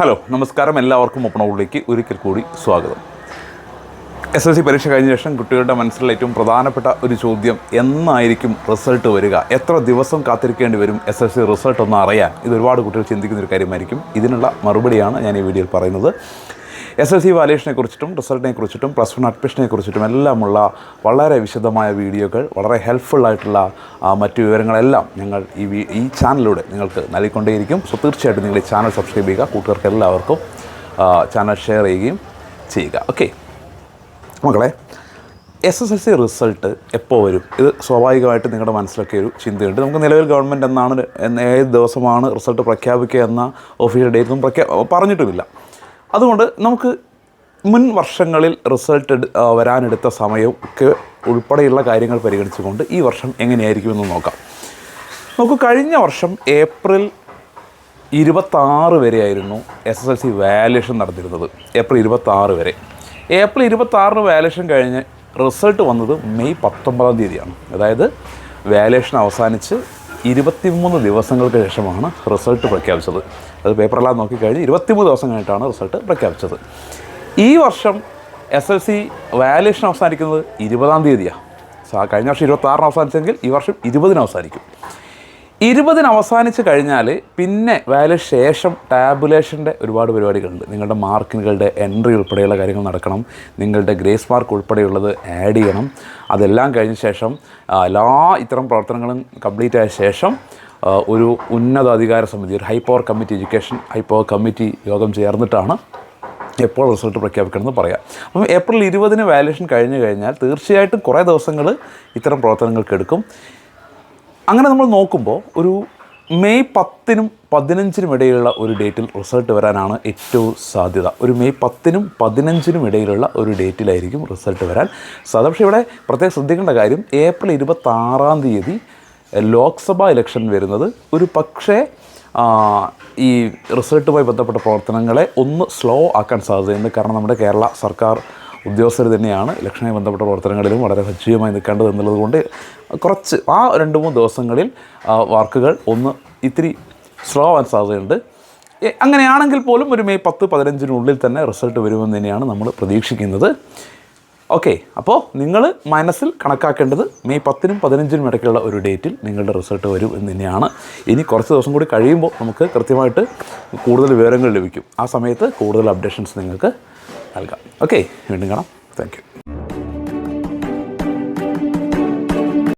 Hello നമസ്കാരം. എല്ലാവർക്കും ഒപ്പണവുകളിലേക്ക് ഒരിക്കൽ കൂടി സ്വാഗതം. എസ് എസ് സി പരീക്ഷ കഴിഞ്ഞ ശേഷം കുട്ടികളുടെ മനസ്സിലുള്ള ഏറ്റവും പ്രധാനപ്പെട്ട ഒരു ചോദ്യം എന്നായിരിക്കും റിസൾട്ട് വരിക? എത്ര ദിവസം കാത്തിരിക്കേണ്ടി വരും എസ് എസ് സി റിസൾട്ട് ഒന്ന് അറിയാൻ? ഇത് ഒരുപാട് കുട്ടികൾ ചിന്തിക്കുന്ന ഒരു കാര്യമായിരിക്കും. ഇതിനുള്ള മറുപടിയാണ് ഞാൻ ഈ വീഡിയോയിൽ പറയുന്നത്. എസ് എൽ സി വാലേഷനെ കുറിച്ചിട്ടും റിസൾട്ടിനെ കുറിച്ചിട്ടും പ്ലസ് വൺ അഡ്മിഷനെ കുറിച്ചിട്ടും എല്ലാമുള്ള വളരെ വിശദമായ വീഡിയോകൾ വളരെ ഹെൽപ്ഫുൾ ആയിട്ടുള്ള മറ്റു വിവരങ്ങളെല്ലാം ഞങ്ങൾ ഈ ഈ ചാനലിലൂടെ നിങ്ങൾക്ക് നൽകിക്കൊണ്ടേയിരിക്കും. സോ തീർച്ചയായിട്ടും നിങ്ങൾ ഈ ചാനൽ സബ്സ്ക്രൈബ് ചെയ്യുക കൂട്ടുകാർക്ക് എല്ലാവർക്കും ചാനൽ ഷെയർ ചെയ്യുകയും ചെയ്യുക. ഓക്കെ മക്കളെ S S L C result എപ്പോൾ വരും? ഇത് സ്വാഭാവികമായിട്ട് നിങ്ങളുടെ മനസ്സിലൊക്കെ ഒരു ചിന്തയുണ്ട്. നമുക്ക് നിലവിൽ ഗവൺമെന്റ് എന്നാണ് എന്ന ഏത് ദിവസമാണ് റിസൾട്ട് പ്രഖ്യാപിക്കുക എന്ന ഒഫീഷ്യൽ ഡേറ്റ് ഒന്നും പ്രഖ്യാ പറഞ്ഞിട്ടുമില്ല. അതുകൊണ്ട് നമുക്ക് മുൻ വർഷങ്ങളിൽ റിസൾട്ട് വരാനെടുത്ത സമയവും ഒക്കെ ഉൾപ്പെടെയുള്ള കാര്യങ്ങൾ പരിഗണിച്ചുകൊണ്ട് ഈ വർഷം എങ്ങനെയായിരിക്കുമെന്ന് നോക്കാം. നമുക്ക് കഴിഞ്ഞ വർഷം ഏപ്രിൽ ഇരുപത്താറ് വരെയായിരുന്നു S S L C valuation നടന്നിരുന്നത്. ഏപ്രിൽ ഇരുപത്താറ് വരെ. ഏപ്രിൽ ഇരുപത്താറിന് വാല്യുവേഷൻ കഴിഞ്ഞ് റിസൾട്ട് വന്നത് മെയ് പത്തൊമ്പതാം തീയതിയാണ്. അതായത് വാല്യുവേഷൻ അവസാനിച്ച് ഇരുപത്തിമൂന്ന് ദിവസങ്ങൾക്ക് ശേഷമാണ് റിസൾട്ട് പ്രഖ്യാപിച്ചത്. അത് പേപ്പറെല്ലാം നോക്കിക്കഴിഞ്ഞ് ഇരുപത്തിമൂന്ന് ദിവസം കഴിഞ്ഞിട്ടാണ് റിസൾട്ട് പ്രഖ്യാപിച്ചത്. ഈ വർഷം എസ് എൽ സി വാല്യുവേഷൻ അവസാനിക്കുന്നത് ഇരുപതാം തീയതിയാണ്. കഴിഞ്ഞ വർഷം ഇരുപത്താറിന് അവസാനിച്ചെങ്കിൽ ഈ വർഷം ഇരുപതിന് അവസാനിക്കും. ഇരുപതിന് അവസാനിച്ച് കഴിഞ്ഞാൽ പിന്നെ വേല ശേഷം ടാബുലേഷന്റെ ഒരുപാട് പരിപാടികളുണ്ട്. നിങ്ങളുടെ മാർക്കിനുകളുടെ എൻട്രി ഉൾപ്പെടെയുള്ള കാര്യങ്ങൾ നടക്കണം. നിങ്ങളുടെ ഗ്രേസ് മാർക്ക് ഉൾപ്പെടെയുള്ളത് ആഡ് ചെയ്യണം. അതെല്ലാം കഴിഞ്ഞ ശേഷം എല്ലാ ഇത്തരം പ്രവർത്തനങ്ങളും കംപ്ലീറ്റ് ആയ ശേഷം ഒരു ഉന്നത അധികാര സമിതി ഒരു high power committee education high power power committee യോഗം ചേർന്നിട്ടാണ് എപ്പോൾ റിസൾട്ട് പ്രഖ്യാപിക്കണമെന്ന് പറയാം. അപ്പം ഏപ്രിൽ ഇരുപതിന് വാല്യുവേഷൻ കഴിഞ്ഞു കഴിഞ്ഞാൽ തീർച്ചയായിട്ടും കുറേ ദിവസങ്ങൾ ഇത്തരം പ്രവർത്തനങ്ങൾക്ക് എടുക്കും. അങ്ങനെ നമ്മൾ നോക്കുമ്പോൾ ഒരു മെയ് പത്തിനും പതിനഞ്ചിനും ഇടയിലുള്ള ഒരു ഡേറ്റിൽ റിസൾട്ട് വരാനാണ് ഏറ്റവും സാധ്യത. ഒരു മെയ് പത്തിനും പതിനഞ്ചിനും ഇടയിലുള്ള ഒരു ഡേറ്റിലായിരിക്കും റിസൾട്ട് വരാൻ സാധ്യത. പക്ഷേ ഇവിടെ പ്രത്യേകം ശ്രദ്ധിക്കേണ്ട കാര്യം ഏപ്രിൽ ഇരുപത്താറാം തീയതി ലോക്സഭാ ഇലക്ഷൻ വരുന്നത്. ഒരു പക്ഷേ ഈ റിസൾട്ടുമായി ബന്ധപ്പെട്ട പ്രവർത്തനങ്ങളെ ഒന്ന് സ്ലോ ആക്കാൻ സാധ്യതയുണ്ട്. കാരണം നമ്മുടെ കേരള സർക്കാർ ഉദ്യോഗസ്ഥർ തന്നെയാണ്. ഇലക്ഷനുമായി ബന്ധപ്പെട്ട പ്രവർത്തനങ്ങളിലും വളരെ സജീവമായി നിൽക്കേണ്ടത് എന്നുള്ളതുകൊണ്ട് കുറച്ച് ആ രണ്ട് മൂന്ന് ദിവസങ്ങളിൽ വർക്കുകൾ ഒന്ന് ഇത്തിരി സ്ലോ ആവാൻ സാധ്യതയുണ്ട്. അങ്ങനെയാണെങ്കിൽ പോലും ഒരു മെയ് പത്ത് പതിനഞ്ചിനുള്ളിൽ തന്നെ റിസൾട്ട് വരുമെന്ന് തന്നെയാണ് നമ്മൾ പ്രതീക്ഷിക്കുന്നത്. ഓക്കെ അപ്പോൾ നിങ്ങൾ മനസ്സിൽ കണക്കാക്കേണ്ടത് മെയ് പത്തിനും പതിനഞ്ചിനും ഇടയ്ക്കുള്ള ഒരു ഡേറ്റിൽ നിങ്ങളുടെ റിസൾട്ട് വരും എന്ന് തന്നെയാണ്. ഇനി കുറച്ച് ദിവസം കൂടി കഴിയുമ്പോൾ നമുക്ക് കൃത്യമായിട്ട് കൂടുതൽ വിവരങ്ങൾ ലഭിക്കും. ആ സമയത്ത് കൂടുതൽ അപ്ഡേഷൻസ് നിങ്ങൾക്ക് നൽകാം. ഓക്കെ വീണ്ടും കാണാം. താങ്ക്